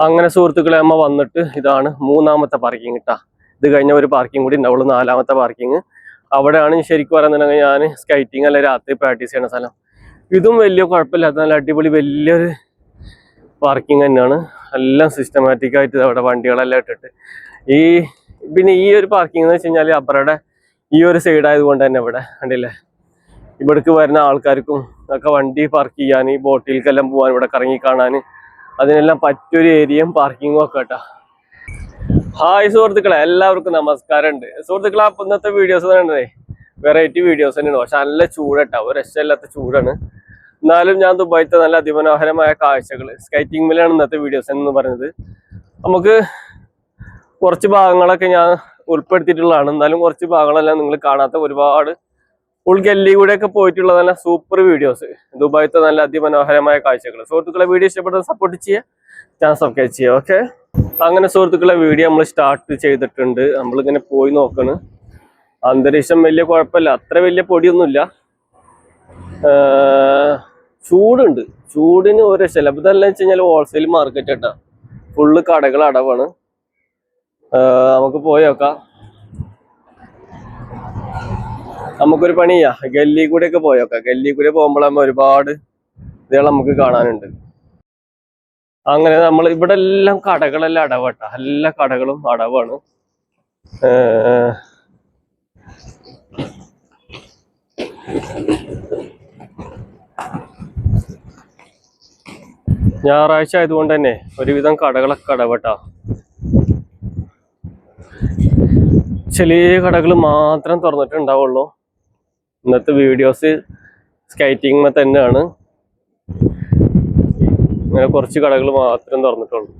അങ്ങനെ സുഹൃത്തുക്കളെ അമ്മ വന്നിട്ട് ഇതാണ് മൂന്നാമത്തെ പാർക്കിംഗ് കേട്ടാ ഇത് കഴിഞ്ഞ ഒരു പാർക്കിംഗ് കൂടി ഉണ്ടാവുള്ളൂ നാലാമത്തെ പാർക്കിംഗ് അവിടെയാണ് ശരിക്കും പറയുന്നുണ്ടെങ്കിൽ ഞാൻ സ്കൈറ്റിംഗ് അല്ല രാത്രി പ്രാക്ടീസ് ചെയ്യുന്ന സ്ഥലം. ഇതും വലിയ കുഴപ്പമില്ലാത്ത നല്ല അടിപൊളി വലിയൊരു പാർക്കിംഗ് തന്നെയാണ്. എല്ലാം സിസ്റ്റമാറ്റിക് ആയിട്ട് അവിടെ വണ്ടികളെല്ലാം ഇട്ടിട്ട്. ഈ പിന്നെ ഈ ഒരു പാർക്കിംഗ് എന്ന് വെച്ച് കഴിഞ്ഞാൽ അപ്പറയുടെ ഈ ഒരു സൈഡ് ആയതുകൊണ്ട് തന്നെ ഇവിടെ കണ്ടില്ലേ? ഇവിടേക്ക് വരുന്ന ആൾക്കാർക്കും ഒക്കെ വണ്ടി പാർക്ക് ചെയ്യാൻ ഈ ബോട്ടിലേക്കെല്ലാം പോകാൻ ഇവിടെ കറങ്ങി കാണാൻ അതിനെല്ലാം പറ്റൊരു ഏരിയയും പാർക്കിങ്ങും ഒക്കെ കേട്ടോ. ഹായ് സുഹൃത്തുക്കളെ എല്ലാവർക്കും നമസ്കാരം ഉണ്ട് സുഹൃത്തുക്കളെ അപ്പം ഇന്നത്തെ വീഡിയോസ് തന്നെ വെറൈറ്റി വീഡിയോസ് തന്നെയാണ്. പക്ഷെ നല്ല ചൂടട്ടോ. ഒരു രക്ഷയില്ലാത്ത ചൂടാണ്. എന്നാലും ഞാൻ ദുബായിത്തെ നല്ല അതിമനോഹരമായ കാഴ്ചകൾ സ്കൈറ്റിംഗ് മില്ലാണ് ഇന്നത്തെ വീഡിയോസ് എന്ന് പറയുന്നത്. നമുക്ക് കുറച്ച് ഭാഗങ്ങളൊക്കെ ഞാൻ ഉൾപ്പെടുത്തിയിട്ടുള്ളതാണ്. എന്നാലും കുറച്ച് ഭാഗങ്ങളെല്ലാം നിങ്ങൾ കാണാത്ത ഒരുപാട് ഉൾഗല്ലി ഒക്കെ പോയിട്ടുള്ള നല്ല സൂപ്പർ വീഡിയോസ് ദുബായിത്തെ നല്ല അതിമനോഹരമായ കാഴ്ചകൾ സുഹൃത്തുക്കളെ വീഡിയോ ഇഷ്ടപ്പെട്ടത് സപ്പോർട്ട് ചെയ്യുക. ചാനൽ സബ്സ്ക്രൈബ് ചെയ്യുക ഓക്കെ അങ്ങനെ സുഹൃത്തുക്കളെ വീഡിയോ നമ്മൾ സ്റ്റാർട്ട് ചെയ്തിട്ടുണ്ട്. നമ്മളിങ്ങനെ പോയി നോക്കണ്. അന്തരീക്ഷം വലിയ കുഴപ്പമില്ല. അത്ര വലിയ പൊടിയൊന്നുമില്ല. ചൂടുണ്ട്. ചൂടിന് ഒരു ചിലപ്പോൾ ഇതെല്ലാം വെച്ച് കഴിഞ്ഞാൽ ഹോൾസെയിൽ മാർക്കറ്റ് കേട്ടോ. ഫുള്ള് കടകൾ അടവാണ് നമുക്ക് പോയി നോക്കാം. നമുക്കൊരു പണി ചെയ്യാം ഗല്ലി കൂടെ ഒക്കെ പോയോക്കാം. ഗല്ലി കൂടെ പോകുമ്പോഴാകുമ്പോൾ ഒരുപാട് ഇതുകൾ നമുക്ക് കാണാനുണ്ട്. അങ്ങനെ നമ്മൾ ഇവിടെ എല്ലാം കടകളെല്ലാം അടവട്ട. എല്ലാ കടകളും അടവാണ്. ഞായറാഴ്ച ആയതുകൊണ്ട് തന്നെ ഒരുവിധം കടകളൊക്കെ അടവട്ടാ. ചെറിയ കടകൾ മാത്രം തുറന്നിട്ടുണ്ടാവുള്ളൂ ഇന്നത്തെ വീഡിയോസ് സ്കൈറ്റിംഗ് തന്നെയാണ് അങ്ങനെ കുറച്ച് കടകൾ മാത്രം തുറന്നിട്ടുള്ളൂ.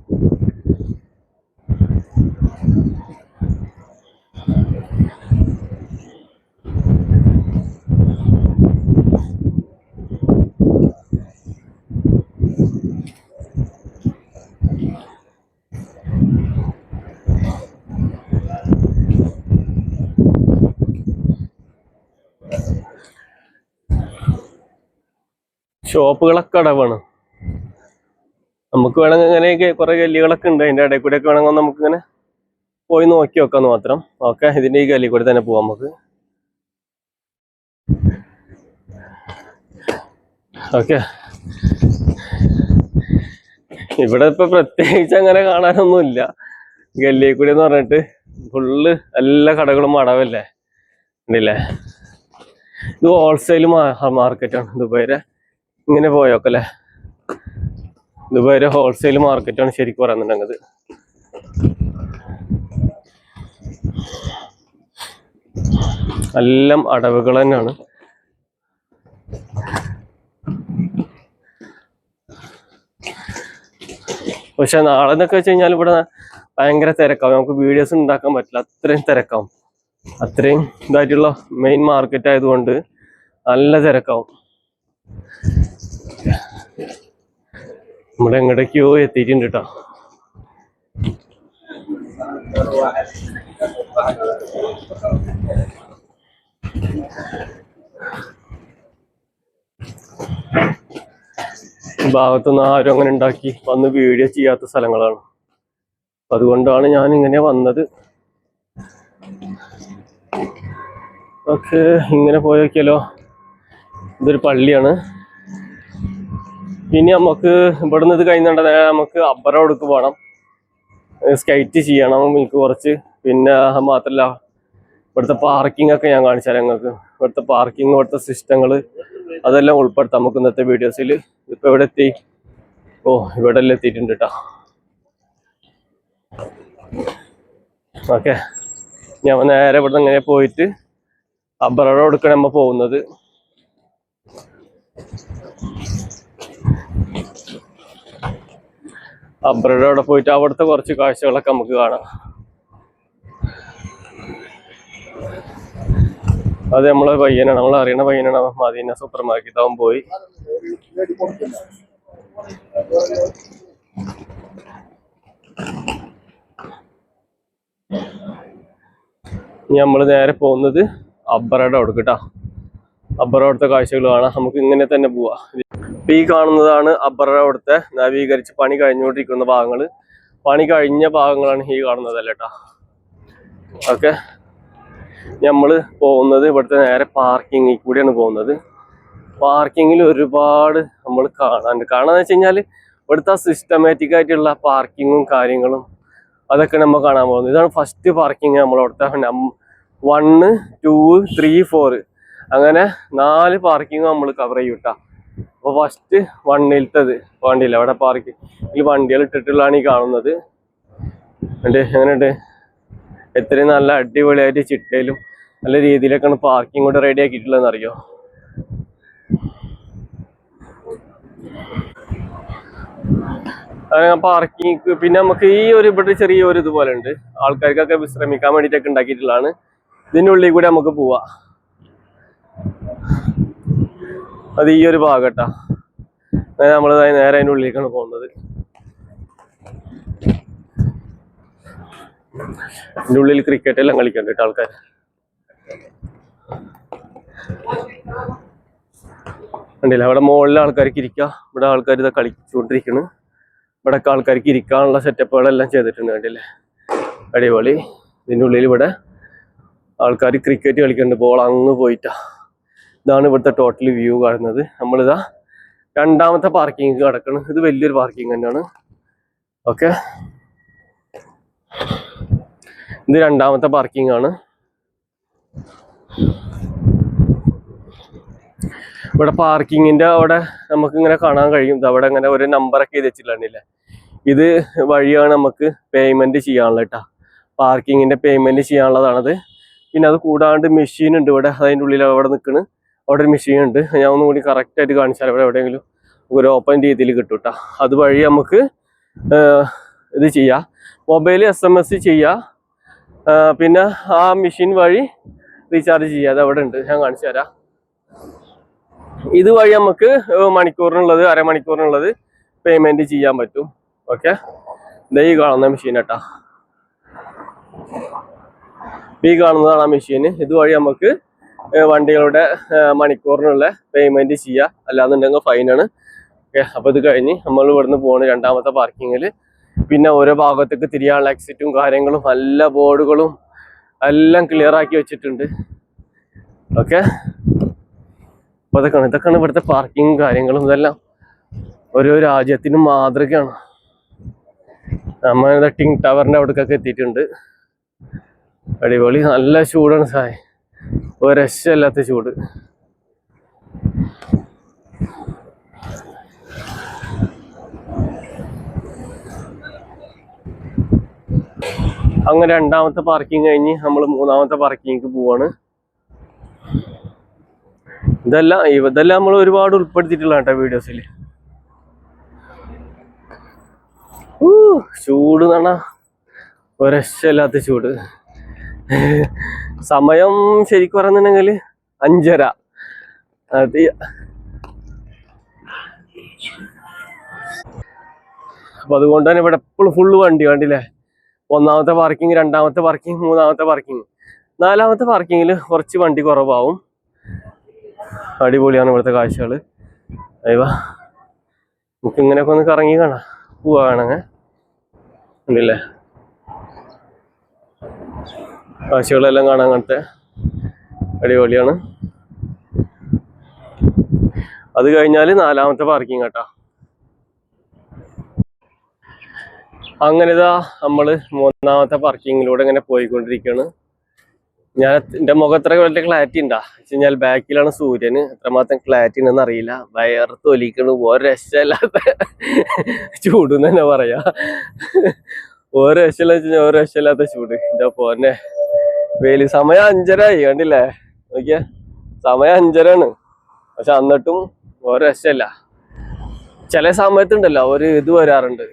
ഷോപ്പുകളൊക്കെ അടവാണ്. നമുക്ക് വേണമെങ്കിൽ ഇങ്ങനെയൊക്കെ കുറെ ഗല്ലികളൊക്കെ ഉണ്ട്. അതിന്റെ ഇടയിൽ കൂടെ ഒക്കെ വേണമെങ്കിൽ നമുക്ക് ഇങ്ങനെ പോയി നോക്കി വെക്കാന്ന് മാത്രം. ഓക്കെ ഇതിന്റെ ഈ ഗല്ലി കൂടെ തന്നെ പോവാം നമുക്ക്. ഓക്കെ. ഇവിടെ ഇപ്പൊ പ്രത്യേകിച്ച് അങ്ങനെ കാണാനൊന്നുമില്ല കൂടി എന്ന് പറഞ്ഞിട്ട് ഫുള്ള് എല്ലാ കടകളും അടവല്ലേ? ഉണ്ടല്ലേ? ഇത് ഹോൾസെയിൽ മാർക്കറ്റാണ് ദുബൈരെ ഇങ്ങനെ പോയോക്കല്ലേ? ഒരു ഹോൾസെയിൽ മാർക്കറ്റാണ് ശരിക്കും പറയുന്നുണ്ടെങ്കിൽ. എല്ലാം അടവുകൾ തന്നെയാണ്. പക്ഷെ നാളെ എന്നൊക്കെ വെച്ച് കഴിഞ്ഞാൽ ഇവിടെ ഭയങ്കര തിരക്കാവും. നമുക്ക് വീഡിയോസ് ഉണ്ടാക്കാൻ പറ്റില്ല. അത്രയും തിരക്കാവും. അത്രയും ഇതായിട്ടുള്ള മെയിൻ മാർക്കറ്റ് ആയതുകൊണ്ട് നല്ല തിരക്കാവും. നമ്മുടെ എങ്ങടേക്കോ എത്തിയിട്ടുണ്ട് കേട്ടോ ഭാഗത്തുനിന്ന് ആരും അങ്ങനെ ഉണ്ടാക്കി വന്ന് വീഡിയോ ചെയ്യാത്ത സ്ഥലങ്ങളാണ്. അതുകൊണ്ടാണ് ഞാൻ ഇങ്ങനെ വന്നത്. ഓക്കെ ഇങ്ങനെ പോയി ഇതൊരു പള്ളിയാണ്. ഇനി നമുക്ക് ഇവിടുന്ന് ഇത് കഴിഞ്ഞിട്ട് നമുക്ക് അബ്ബറോടുക്ക് പോകണം സ്കൈറ്റ് ചെയ്യണം എനിക്ക് കുറച്ച്. പിന്നെ മാത്രല്ല ഇവിടുത്തെ പാർക്കിംഗ് ഒക്കെ ഞാൻ കാണിച്ചാൽ ഞങ്ങൾക്ക് ഇവിടുത്തെ പാർക്കിംഗ് ഇവിടുത്തെ സിസ്റ്റങ്ങൾ അതെല്ലാം ഉൾപ്പെടുത്താം നമുക്ക് ഇന്നത്തെ വീഡിയോസിൽ ഇപ്പൊ ഇവിടെ എത്തി? ഓ ഇവിടെ എല്ലാം എത്തിയിട്ടുണ്ട് കേട്ടോ ഓക്കെ. ഞാൻ നേരെ ഇവിടെ ഇങ്ങനെ പോയിട്ട് അബ്ബറോടുക്കാണ് നമ്മ പോകുന്നത്. അബ്രയുടെ അവിടെ പോയിട്ട് അവിടുത്തെ കുറച്ച് കാഴ്ചകളൊക്കെ നമുക്ക് കാണാം. അത് നമ്മളെ പയ്യനാണ്. നമ്മൾ അറിയണ പയ്യനാണ്. മദീന സൂപ്പർ മാർക്കറ്റ് അവൻ പോയി. ഇനി നമ്മൾ നേരെ പോകുന്നത് അബ്ബറയുടെ അവിടെ കേട്ടോ അബ്ബറ അവിടുത്തെ കാഴ്ചകൾ കാണാം. നമുക്ക് ഇങ്ങനെ തന്നെ പോവാം. ഈ കാണുന്നതാണ് അബ്ബറ അവിടുത്തെ നവീകരിച്ച് പണി കഴിഞ്ഞുകൊണ്ടിരിക്കുന്ന ഭാഗങ്ങൾ പണി കഴിഞ്ഞ ഭാഗങ്ങളാണ് ഈ കാണുന്നത് കേട്ടോ ഓക്കെ. നമ്മൾ പോകുന്നത് ഇവിടുത്തെ നേരെ പാർക്കിങ്ങിൽ കൂടിയാണ് പോകുന്നത്. പാർക്കിങ്ങിൽ ഒരുപാട് നമ്മൾ കാണാനുണ്ട്. കാണാന്ന് വെച്ച് കഴിഞ്ഞാൽ ഇവിടുത്തെ സിസ്റ്റമാറ്റിക് ആയിട്ടുള്ള പാർക്കിങ്ങും കാര്യങ്ങളും അതൊക്കെ നമ്മൾ കാണാൻ പോകുന്നത്. ഇതാണ് ഫസ്റ്റ് പാർക്കിങ് നമ്മൾ അവിടുത്തെ വണ്ണ് ടു ത്രീ ഫോർ അങ്ങനെ നാല് പാർക്കിങ് നമ്മൾ കവർ ചെയ്യും കേട്ടോ അപ്പോൾ ഫസ്റ്റ് വണ്ണിലത്തത് വണ്ടിയില്ല അവിടെ പാർക്ക് ഈ വണ്ടികൾ ഇട്ടിട്ടുള്ളതാണ് ഈ കാണുന്നത്. ഉണ്ട് എങ്ങനെയുണ്ട്? എത്രയും നല്ല അടിപൊളിയായിട്ട് ചിട്ടയിലും നല്ല രീതിയിലൊക്കെയാണ് പാർക്കിംഗ് കൂടെ റെഡി ആക്കിയിട്ടുള്ളതെന്ന് അറിയോ? പാർക്കിംഗ് പിന്നെ നമുക്ക് ഈ ഒരു ഇവിടെ ചെറിയ ഒരു ഇതുപോലെ ഉണ്ട് ആൾക്കാർക്കൊക്കെ വിശ്രമിക്കാൻ വേണ്ടിയിട്ടൊക്കെ ഉണ്ടാക്കിയിട്ടുള്ളതാണ്. ഇതിന്റെ ഉള്ളിൽ കൂടെ നമുക്ക് പോവാ. അത് ഈ ഒരു ഭാഗട്ടാ. നമ്മൾ നേരെ അതിന്റെ ഉള്ളിലേക്കാണ് പോകുന്നത്. അതിന്റെ ഉള്ളിൽ ക്രിക്കറ്റ് എല്ലാം കളിക്കണ്ട ആൾക്കാർ കണ്ടില്ല? അവിടെ മുകളിലെ ആൾക്കാർക്ക് ഇരിക്കുക ഇവിടെ ആൾക്കാർ ഇതാ കളിച്ചുകൊണ്ടിരിക്കുന്നു ഇവിടെ ഒക്കെ ആൾക്കാർക്ക് ഇരിക്കാനുള്ള സെറ്റപ്പുകളെല്ലാം ചെയ്തിട്ടുണ്ട് കണ്ടില്ലേ? അടിപൊളി. ഇതിന്റെ ഉള്ളിൽ ഇവിടെ ആൾക്കാർ ക്രിക്കറ്റ് കളിക്കുന്നുണ്ട് ബോൾ അങ്ങ് പോയിട്ടാ. ഇതാണ് ഇവിടുത്തെ ടോട്ടൽ വ്യൂ കാണുന്നത്. നമ്മളിതാ രണ്ടാമത്തെ പാർക്കിംഗ് കിടക്കണം ഇത് വലിയൊരു പാർക്കിംഗ് തന്നെയാണ്. ഓക്കെ ഇത് രണ്ടാമത്തെ പാർക്കിംഗ് ആണ്. ഇവിടെ പാർക്കിങ്ങിന്റെ അവിടെ നമുക്ക് ഇങ്ങനെ കാണാൻ കഴിയും. ഇത് അവിടെ ഇങ്ങനെ ഒരു നമ്പറൊക്കെ എഴുതി വെച്ചിട്ടുണ്ടില്ലേ ഇത് വഴിയാണ് നമുക്ക് പേയ്മെന്റ് ചെയ്യാനുള്ളത് കേട്ടോ പാർക്കിങ്ങിന്റെ പേയ്മെന്റ് ചെയ്യാനുള്ളതാണത്. പിന്നെ അത് കൂടാണ്ട് മെഷീൻ ഉണ്ട് ഇവിടെ. അതിന്റെ ഉള്ളിൽ അവിടെ നിൽക്കണ് അവിടെ ഒരു മെഷീൻ ഉണ്ട്. ഞാൻ ഒന്നും കൂടി കറക്റ്റ് ആയിട്ട് കാണിച്ചാൽ അവിടെ എവിടെയെങ്കിലും ഒരു ഓപ്പൺ രീതിയിൽ കിട്ടും കേട്ടോ അതുവഴി നമുക്ക് ഇത് ചെയ്യാം. മൊബൈൽ എസ് എം എസ് പിന്നെ ആ മെഷീൻ വഴി റീചാർജ് ചെയ്യാം. അത് അവിടെ ഉണ്ട്. ഞാൻ കാണിച്ചു തരാം. ഇതുവഴി നമുക്ക് മണിക്കൂറിനുള്ളത് അരമണിക്കൂറിനുള്ളത് പേയ്മെന്റ് ചെയ്യാൻ പറ്റും. ഓക്കെ ഈ കാണുന്ന മെഷീൻ കേട്ടാ ഈ കാണുന്നതാണ് ആ മെഷീൻ ഇതുവഴി നമുക്ക് വണ്ടികളുടെ മണിക്കൂറിനുള്ള പേയ്മെന്റ് ചെയ്യുക അല്ലാന്നുണ്ടെങ്കിൽ ഫൈനാണ് ഓക്കെ അപ്പൊ ഇത് കഴിഞ്ഞ് നമ്മൾ ഇവിടുന്ന് പോണ് രണ്ടാമത്തെ പാർക്കിങ്ങിൽ പിന്നെ ഓരോ ഭാഗത്തേക്ക് തിരിയാനുള്ള എക്സിറ്റും കാര്യങ്ങളും എല്ലാ ബോർഡുകളും എല്ലാം ക്ലിയർ ആക്കി വെച്ചിട്ടുണ്ട്. ഓക്കെ? അപ്പൊ ഇതൊക്കെയാണ് ഇതൊക്കെയാണ് ഇവിടുത്തെ പാർക്കിങ്ങും കാര്യങ്ങളും ഇതെല്ലാം. ഓരോ രാജ്യത്തിനും മാതൃകയാണ്. നമ്മൾ ടിങ് അവിടേക്കൊക്കെ എത്തിയിട്ടുണ്ട്. അടിപൊളി നല്ല ചൂടാണ് സായ് ഒരു രക്ഷയില്ലാത്ത ചൂട്. അങ്ങനെ രണ്ടാമത്തെ പാർക്കിംഗ് കഴിഞ്ഞ് നമ്മൾ മൂന്നാമത്തെ പാർക്കിങ്ങിക്ക് പോവാണ്. ഇതെല്ലാം ഇതെല്ലാം നമ്മൾ ഒരുപാട് ഉൾപ്പെടുത്തിയിട്ടുള്ള കേട്ടോ വീഡിയോസിൽ ചൂട് നണ ഒരക്ഷല്ലാത്ത ചൂട്. സമയം ശരിക്കും പറഞ്ഞിട്ടുണ്ടെങ്കിൽ അഞ്ചര. അപ്പൊ അതുകൊണ്ട് തന്നെ ഇവിടെ എപ്പോഴും ഫുള്ള് വണ്ടി കണ്ടില്ലേ? ഒന്നാമത്തെ പാർക്കിംഗ് രണ്ടാമത്തെ പാർക്കിംഗ് മൂന്നാമത്തെ പാർക്കിംഗ് നാലാമത്തെ പാർക്കിങ്ങിൽ കുറച്ച് വണ്ടി കുറവാവും. അടിപൊളിയാണ് ഇവിടുത്തെ കാഴ്ചകൾ. അയ്യവാ നമുക്ക് ഇങ്ങനെയൊക്കെ ഒന്ന് കറങ്ങി കാണാം. പോവാണെങ്കിൽ ഉണ്ടല്ലേ കാഴ്ചകളെല്ലാം കാണാൻ അങ്ങനത്തെ അടിപൊളിയാണ്. അത് കഴിഞ്ഞാൽ നാലാമത്തെ പാർക്കിംഗ് കേട്ടോ. അങ്ങനെ ഇതാ നമ്മൾ മൂന്നാമത്തെ പാർക്കിങ്ങിലൂടെ ഇങ്ങനെ പോയിക്കൊണ്ടിരിക്കുകയാണ് ഞാൻ എന്റെ മുഖത്ര വലിയ ക്ലാരിറ്റി ഉണ്ടാ? വെച്ച് കഴിഞ്ഞാൽ ബാക്കിലാണ് സൂര്യന് എത്രമാത്രം ക്ലാരിറ്റി ഉണ്ടെന്ന് അറിയില്ല. വയർത്ത് ഒലിക്കണ് ഒരു രക്ഷമില്ലാത്ത ചൂടെന്ന് തന്നെ പറയാ. ഒരു രക്ഷമില്ല വെച്ച് കഴിഞ്ഞാൽ ഒരു രക്ഷമില്ലാത്ത ചൂട്. എന്റെ പോന്നെ. വെയിൽ. സമയം അഞ്ചരായി കണ്ടില്ലേ? നോക്കിയ. സമയം അഞ്ചരാണ് പക്ഷെ എന്നിട്ടും ഒരു രക്ഷമില്ല ചില സമയത്തുണ്ടല്ലോ ഒരു ഇത് വരാറുണ്ട്.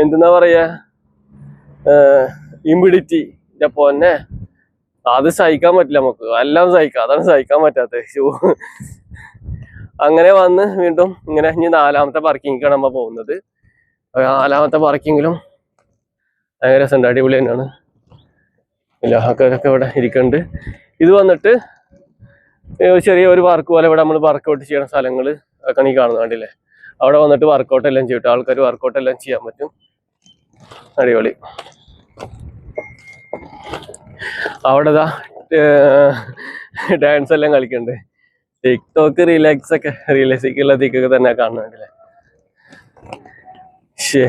എന്തെന്നാ പറയാ ഇമ്പിഡിറ്റി എന്റെ പൊന്നെ. അത് സഹിക്കാൻ പറ്റില്ല നമുക്ക്. എല്ലാം സഹിക്കാം. അതാണ് സഹിക്കാൻ പറ്റാത്തത്. ഷൂ അങ്ങനെ വന്ന് വീണ്ടും ഇങ്ങനെ ഇനി നാലാമത്തെ പാർക്കിങ്ങിക്കാണ് നമ്മൾ പോകുന്നത്. നാലാമത്തെ പാർക്കിങ്ങിലും ഭയങ്കര രസമുണ്ട്. അടിപൊളി തന്നെയാണ്. ഇല്ല ആൾക്കാരൊക്കെ ഇവിടെ ഇരിക്കുന്നുണ്ട് ഇത് വന്നിട്ട് ചെറിയ ഒരു വർക്ക് പോലെ ഇവിടെ നമ്മൾ വർക്കൗട്ട് ചെയ്യണ സ്ഥലങ്ങൾ ഒക്കെ നീ കാണുന്നത് കണ്ടില്ലേ? അവിടെ വന്നിട്ട് വർക്കൗട്ട് എല്ലാം ചെയ്യട്ടെ ആൾക്കാർ വർക്കൗട്ട് എല്ലാം ചെയ്യാൻ പറ്റും. അടിപൊളി. അവിടെ ഇതാ ഡാൻസ് എല്ലാം കളിക്കണ്ട്. ടിക്ടോക്ക് റിലാക്സ് ഒക്കെ റിലാക്സിക്കുള്ള ദിക്കൊക്കെ തന്നെ കാണുന്നുണ്ടല്ലേ ശേ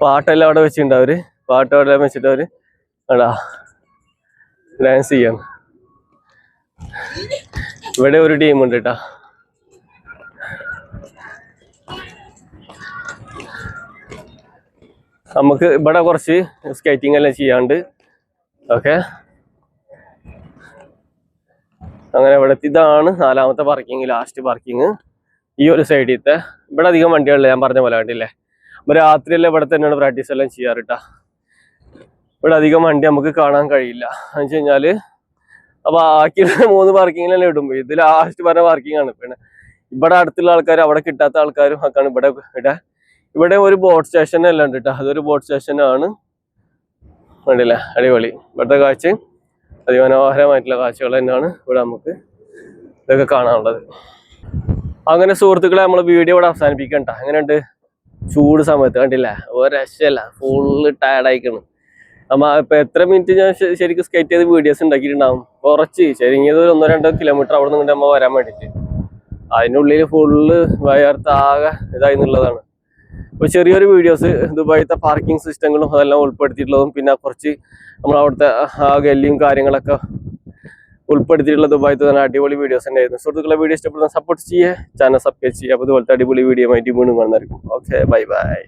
പാട്ടെല്ലാം അവിടെ വെച്ചിട്ടുണ്ട് അവർ. പാട്ട് അവിടെ അവർ. ഡാൻസ് ചെയ്യാം ഇവിടെ ഒരു ടീമുണ്ട് കേട്ടാ നമുക്ക് ഇവിടെ കുറച്ച് സ്കേറ്റിംഗ് എല്ലാം ചെയ്യാണ്ട്. ഓക്കെ അങ്ങനെ ഇവിടെ. ഇതാണ് നാലാമത്തെ പാർക്കിങ് ലാസ്റ്റ് പാർക്കിങ് ഈ ഒരു സൈഡിലത്തെ ഇവിടെ അധികം വണ്ടികളില്ല ഞാൻ പറഞ്ഞ പോലെ കണ്ടില്ലേ? അപ്പൊ രാത്രിയല്ലേ ഇവിടെ തന്നെയാണ് പ്രാക്ടീസ് എല്ലാം ചെയ്യാറ് ട്ടാ. ഇവിടെ അധികം വണ്ടി നമുക്ക് കാണാൻ കഴിയില്ല. എന്ന് വെച്ച് കഴിഞ്ഞാൽ അപ്പൊ ബാക്കിയുള്ള മൂന്ന് പാർക്കിങ്ങിലെല്ലാം ഇടും. ഇതിൽ ലാസ്റ്റ് പറഞ്ഞ പാർക്കിംഗ് ആണ്. പിന്നെ ഇവിടെ അടുത്തുള്ള ആൾക്കാർ അവിടെ കിട്ടാത്ത ആൾക്കാരും ഒക്കെയാണ് ഇവിടെ ഇവിടെ. ഇവിടെ ഒരു ബോട്ട് സ്റ്റേഷൻ എല്ലാം ഉണ്ട് കേട്ടോ. അതൊരു ബോട്ട് സ്റ്റേഷനാണ് കണ്ടില്ലേ? അടിപൊളി. ഇവിടുത്തെ കാഴ്ച അതിമനോഹരമായിട്ടുള്ള കാഴ്ചകൾ തന്നെയാണ് ഇവിടെ നമുക്ക് ഇതൊക്കെ കാണാനുള്ളത്. അങ്ങനെ സുഹൃത്തുക്കളെ നമ്മൾ വീഡിയോ ഇവിടെ അവസാനിപ്പിക്കണ്ട. എങ്ങനെയുണ്ട്? ചൂട് സമയത്ത് കണ്ടില്ലേ? ഒരു രക്ഷയല്ല. ഫുള്ള് ടയർഡായിക്കണം ഇപ്പൊ എത്ര മിനിറ്റ് ഞാൻ ശരിക്കും സ്കേറ്റ് ചെയ്ത് വീഡിയോസ് ഉണ്ടാക്കിയിട്ടുണ്ടാവും? കുറച്ച് ചുരുങ്ങിയത് ഒരു ഒന്നോ രണ്ടോ കിലോമീറ്റർ അവിടെ നിന്ന് നമ്മ വരാൻ വേണ്ടിയിട്ട് അതിനുള്ളിൽ ഫുള്ള് വയർത്താകെ ഇതായി എന്നുള്ളതാണ്. ഇപ്പൊ ചെറിയൊരു വീഡിയോസ് ദുബായിത്തെ പാർക്കിംഗ് സിസ്റ്റങ്ങളും അതെല്ലാം ഉൾപ്പെടുത്തിയിട്ടുള്ളതും പിന്നെ കുറച്ച് നമ്മൾ അവിടുത്തെ ആ ഗല്ലിയും കാര്യങ്ങളൊക്കെ ഉൾപ്പെടുത്തിയിട്ടുള്ള ദുബായിത്തെ തന്നെ അടിപൊളി വീഡിയോസ് ഉണ്ടായിരുന്നു. സുഹൃത്തുക്കളെ വീഡിയോ ഇഷ്ടപ്പെടുന്ന സപ്പോർട്ട് ചെയ്യുക ചാനൽ സബ്സ്ക്രൈബ് ചെയ്യുക അപ്പോൾ ഇതുപോലത്തെ അടിപൊളി വീഡിയോ ആയിട്ട് വീണ്ടും കാണുന്നതായിരിക്കും. Okay bye bye